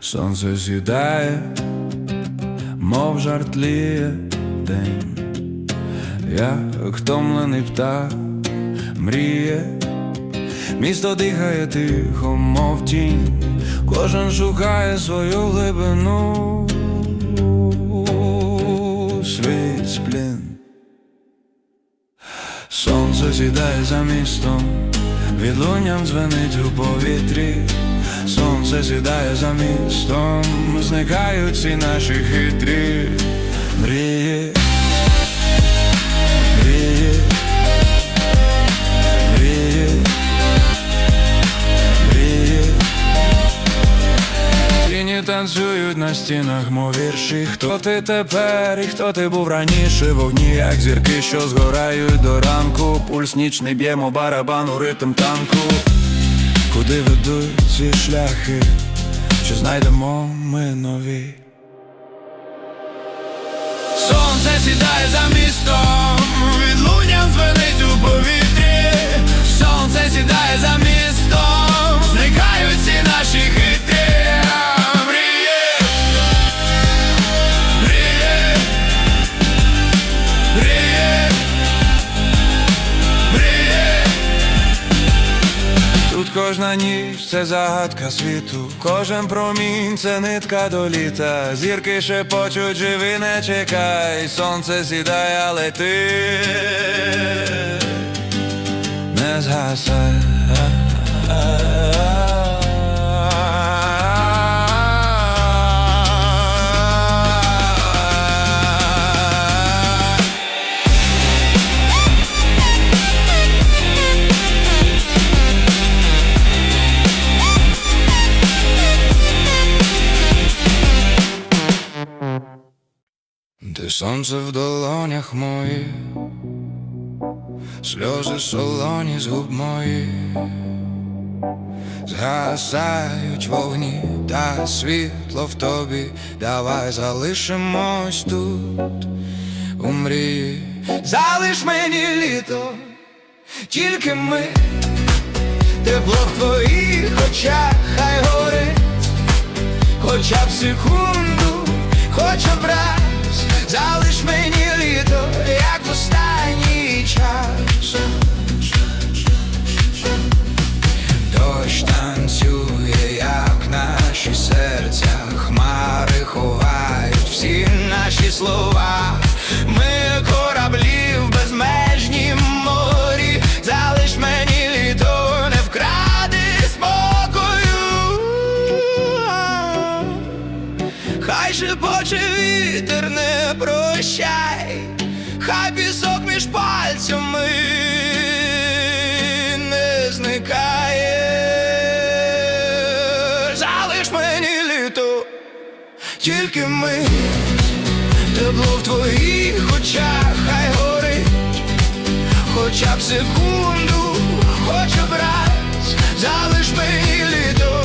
Сонце сідає, мов жартліє день, як втомлений птах мріє, місто дихає тихо, мов тінь, кожен шукає свою глибину, свій сплін. Сонце сідає за містом, відлунням дзвенить у повітрі. Сонце сідає за містом, зникають ці наші хитрі мрії. Танцюють на стінах, мов вірші. Хто ти тепер і хто ти був раніше? Вогні, як зірки, що згорають до ранку. Пульс нічний б'ємо барабан у ритм танку Куди ведуть ці шляхи, чи знайдемо ми нові? Сонце сідає за містом, відлунням дзвенить у повітрі. Сонце сідає за містом, кожна ніч це загадка світу, кожен промінь це нитка до літа. Зірки шепочуть, живи, не чекай, сонце сідає, але ти не згасай. Сонце в долонях моїх, сльози солоні з губ моїх, згасають вогні та світло в тобі, давай залишимось тут у мрії, залиш мені літо, тільки ми, тепло в твоїх очах, хай горить. Хоча б секунду, хоча б раз, залиш мені літо, як в останній час. Дощ танцює, як наші серця, хмари ховають всі наші слова. Шепоче вітер, не прощай, хай пісок між пальцями не зникає. Залиш мені літо, тільки ми, тепло в твоїх очах, хай горить, хоча б секунду, хоча б залиш мені літо,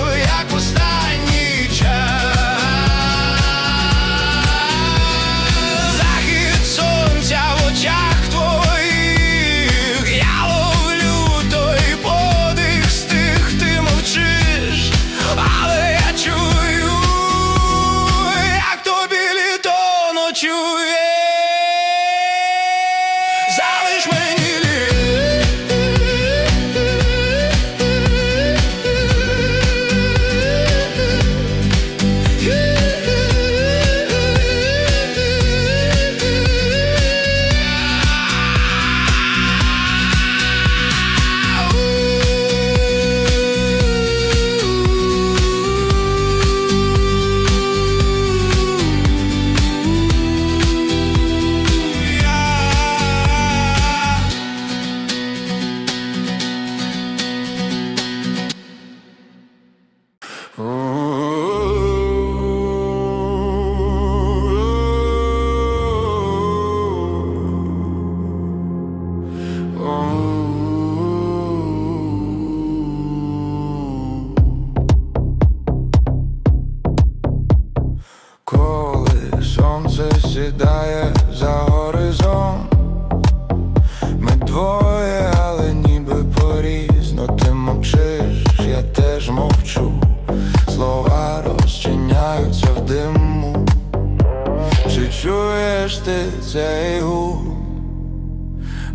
ти цей гул?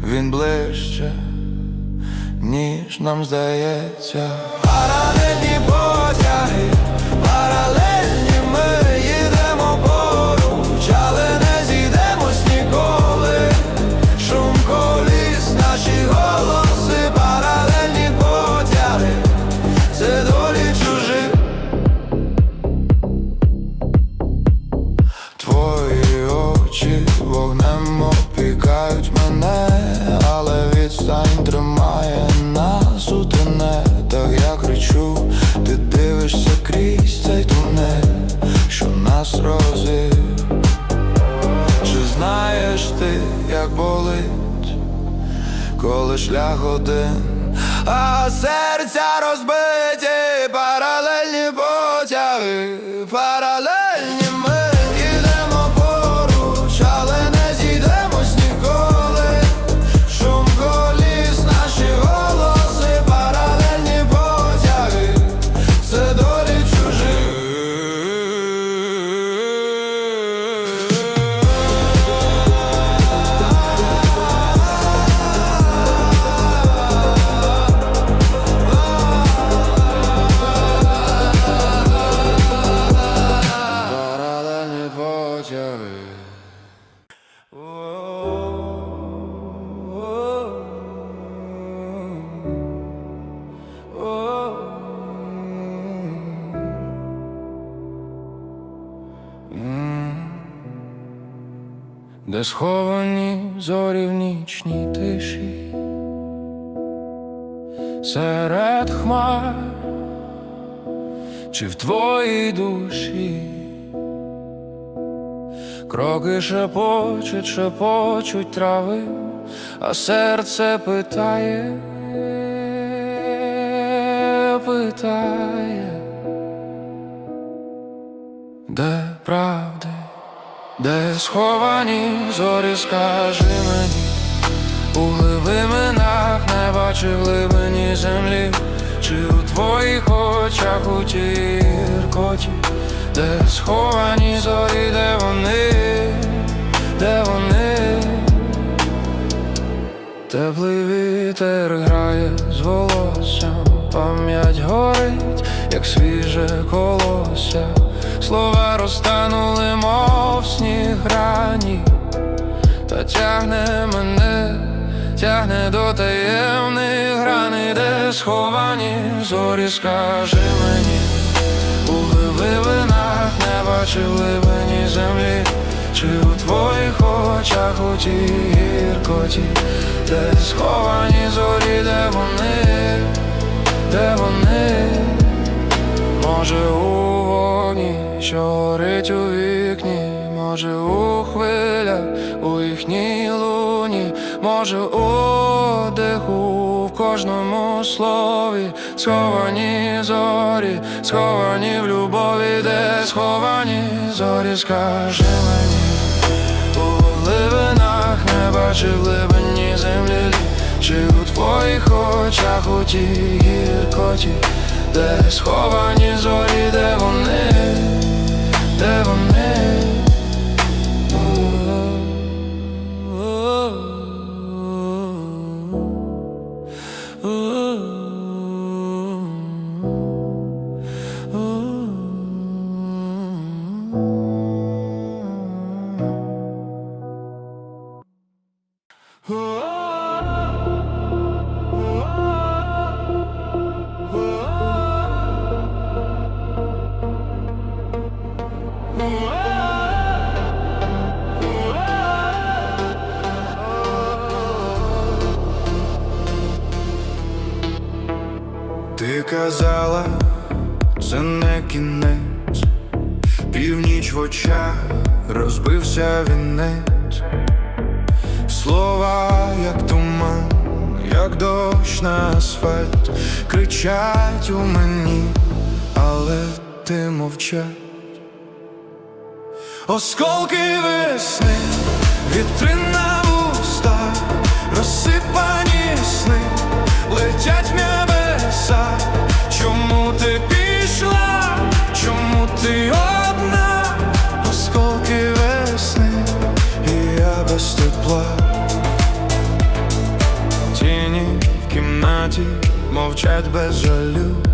Він ближче, ніж нам здається. Паралельні потяги, знаєш як болить, коли шлях один, а серця розбиті, паралельні потяги, паралельні Де сховані зорі в нічній тиші, серед хмар. Чи в твоїй душі, кроки шепочуть, шепочуть трави, а серце питає, питає, де правди, де сховані зорі, скажи мені. У глибинах неба чи в глибині землі, чи у твоїх очах у тій гіркоті, де сховані зорі, де вони, де вони, теплий вітер грає з волоссям, пам'ять горить, як свіже колося, слова розтанули, мов сніг рані. Та тягне мене, тягне до таємних граней, де сховані зорі, скажи мені, у глибинах неба чи в глибині землі, чи у твоїх очах у тій гіркоті, де сховані зорі, де вони, де вони. Може у вогні, що горить у вікні, може у хвилях, у їхній луні, може у диху в кожному слові, сховані зорі, сховані в любові, де сховані зорі, скажи мені, у глибинах неба чи в глибині землі, чи у твоїх очах у тій гіркоті, де сховані зорі, де вони, де вони. але ти мовча. Осколки весни, вітрина в устах, розсипані сни, летять в небеса. Чому ти пішла? Чому ти одна? Осколки весни, і я без тепла. Тіні в кімнаті мовчать без жалю.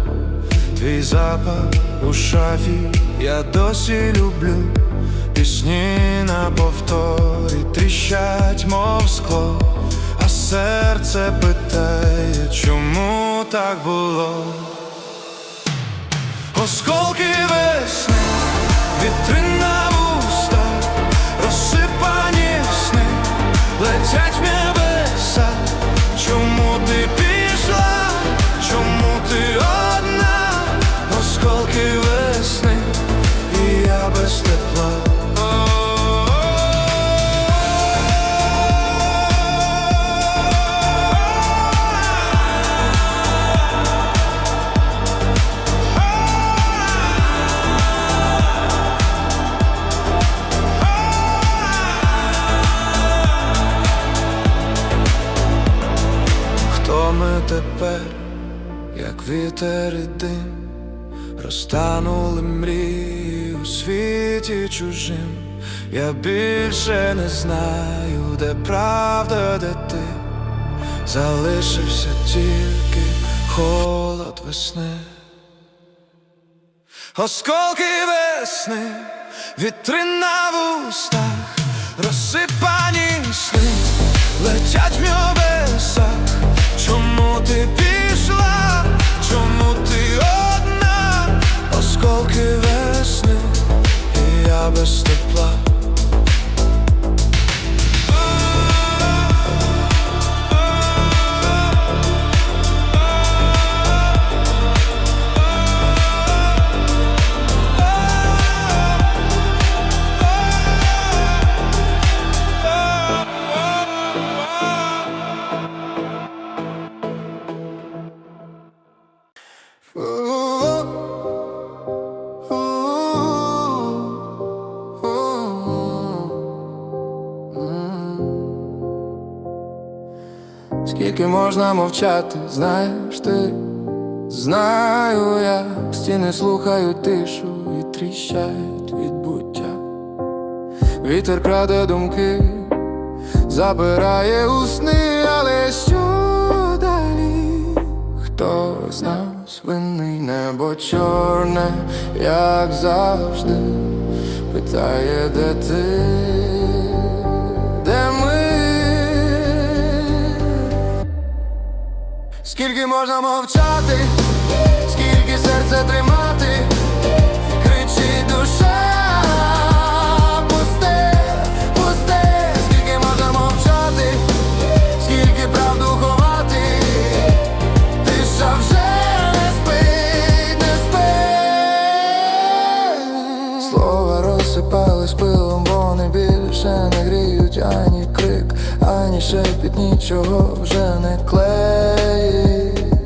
Твій запах у шафі я досі люблю. Пісні на повторі тріщать, мов скло, а серце питає, чому так було? Осколки весни, вітри на вустах, розсипані сни, летять в тепер, як вітер і дим, розтанули мрії у світі чужим. Я більше не знаю, де правда, де ти. Залишився тільки холод весни. Осколки весни, вітри на вустах, розсипані сни, летять в небесах. Ти пішла? Чому ти одна? Осколки весни, і я без тепла. Мовчати, знаєш ти, знаю я, стіни слухають тишу і тріщають від буття. Вітер краде думки, забирає у сни, але що далі? Хто з нас винний небо чорне, як завжди, питає, де ти, Скільки можна мовчати, скільки серце тримати, кричить душа, пусте, пусте, скільки можна мовчати, скільки правду ховати, тиша вже не спить, не спить. Слова розсипались пилом, вони більше не гріють ані ані шепіт, нічого вже не клеїть.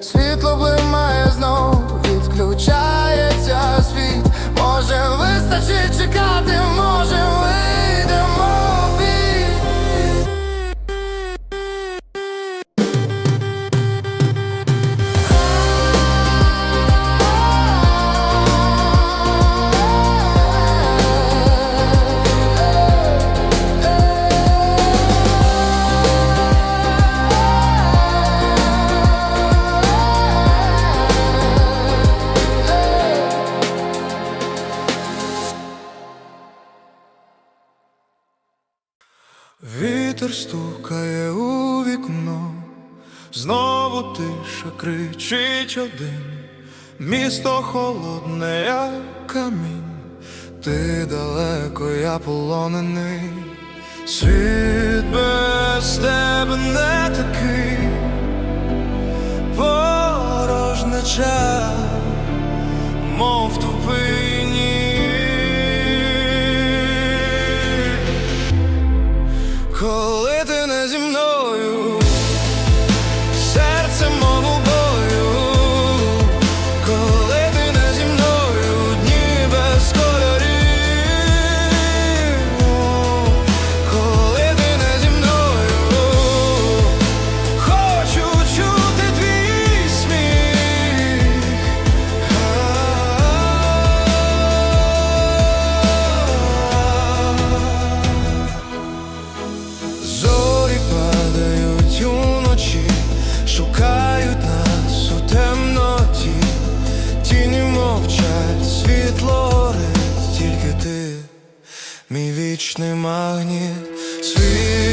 Світло блимає знов, відключається світ. Може вистачить чекати, Стукає у вікно, знову тиша кричить один, місто холодне, як камінь, ти далеко, я полонений, світ без тебе не такий, порожнеча, мов тупий Коли ти вічний магніт.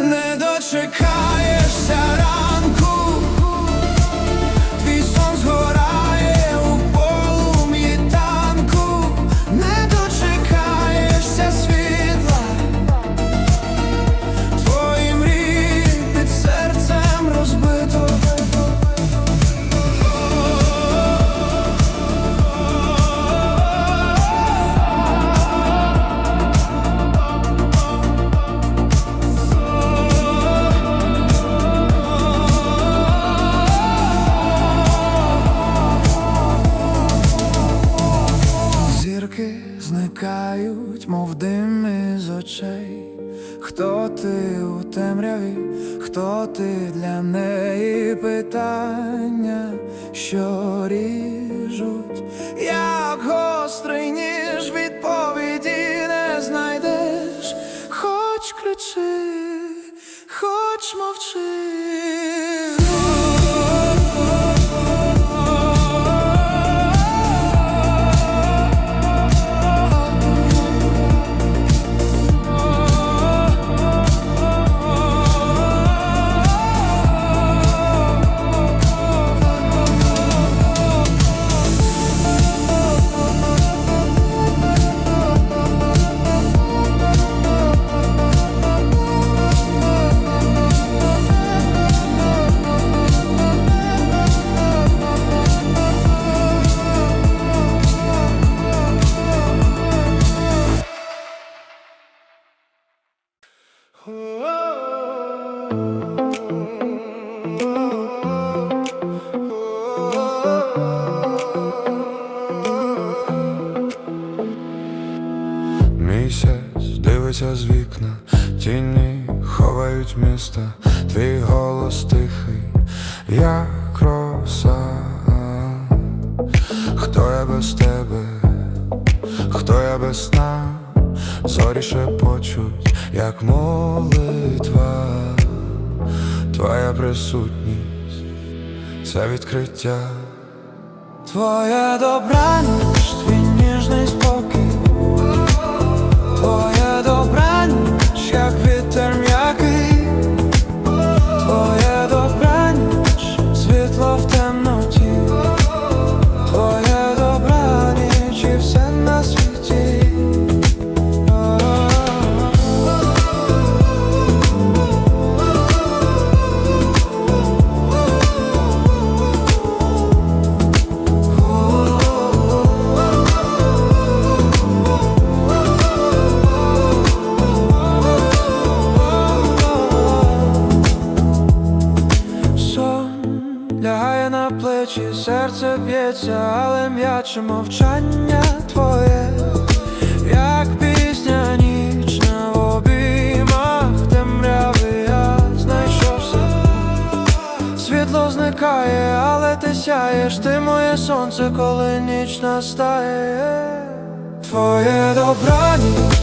не дочекаєшся ранку. зникають, мов дим із очей. Хто ти у темряві, хто ти для неї питання, що ріжуть, як гострий ніж відповіді не знайдеш, хоч кричи, хоч мовчи. сам, хто я без тебе, хто я без сна, зорі шепочуть, як молитва, твоя присутність, це відкриття, твоя добра. коли ніч настає, твоє добраніч